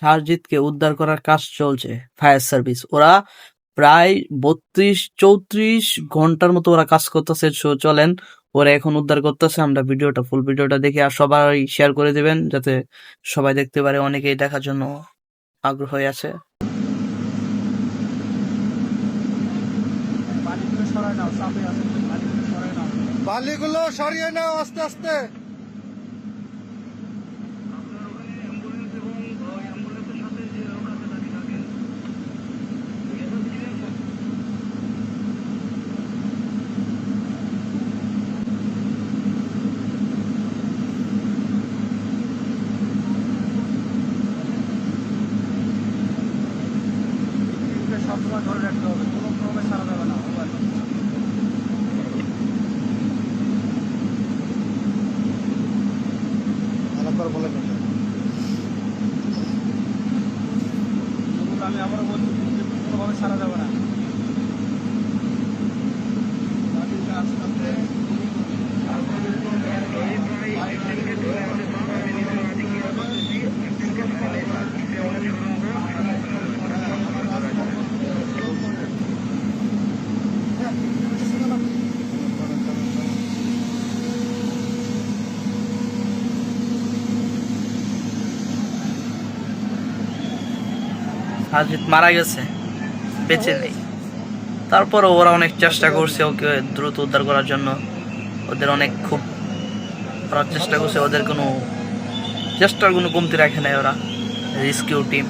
শারজিৎকে উদ্ধার করার কাজ চলছে ফায়ার সার্ভিস। ওরা প্রায় বত্রিশ চৌত্রিশ ঘণ্টার মতো ওরা কাজ করতেছে চলেন ওরা এখন উদ্ধার করতেছে। আমরা ভিডিওটা ফুল ভিডিওটা দেখে আর সবাই শেয়ার করে দিবেন যাতে সবাই দেখতে পারে অনেকেই দেখার জন্য আগ্রহ হয়ে আছে বালিগুলো সরিয়ে নাও আস্তে আস্তে। সবসময় ধরে রাখতে হবে কোনো ক্রমে সারা যাবে না আমি আবারও বলছি যে কোনোভাবে সারা যাবে না। শারজিৎ মারা গেছে, বেঁচে নেই। তারপরে ওরা অনেক চেষ্টা করছে ওকে দ্রুত উদ্ধার করার জন্য। ওদের অনেক খুব করার চেষ্টা করছে, ওদের কোনো চেষ্টার কোনো কমতি রাখে নাই ওরা, রেস্কিউ টিম।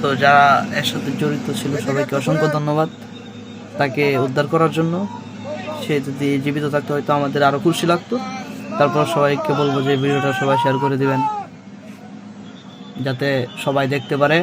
তো যারা এর সাথে জড়িত ছিল সবাইকে অসংখ্য ধন্যবাদ তাকে উদ্ধার করার জন্য। সে যদি জীবিত থাকতো হয়তো আমাদের আরও খুশি লাগতো। তারপর সবাইকে বলব যে ভিডিওটা সবাই শেয়ার করে দিবেন, যাতে সবাই দেখতে পারে।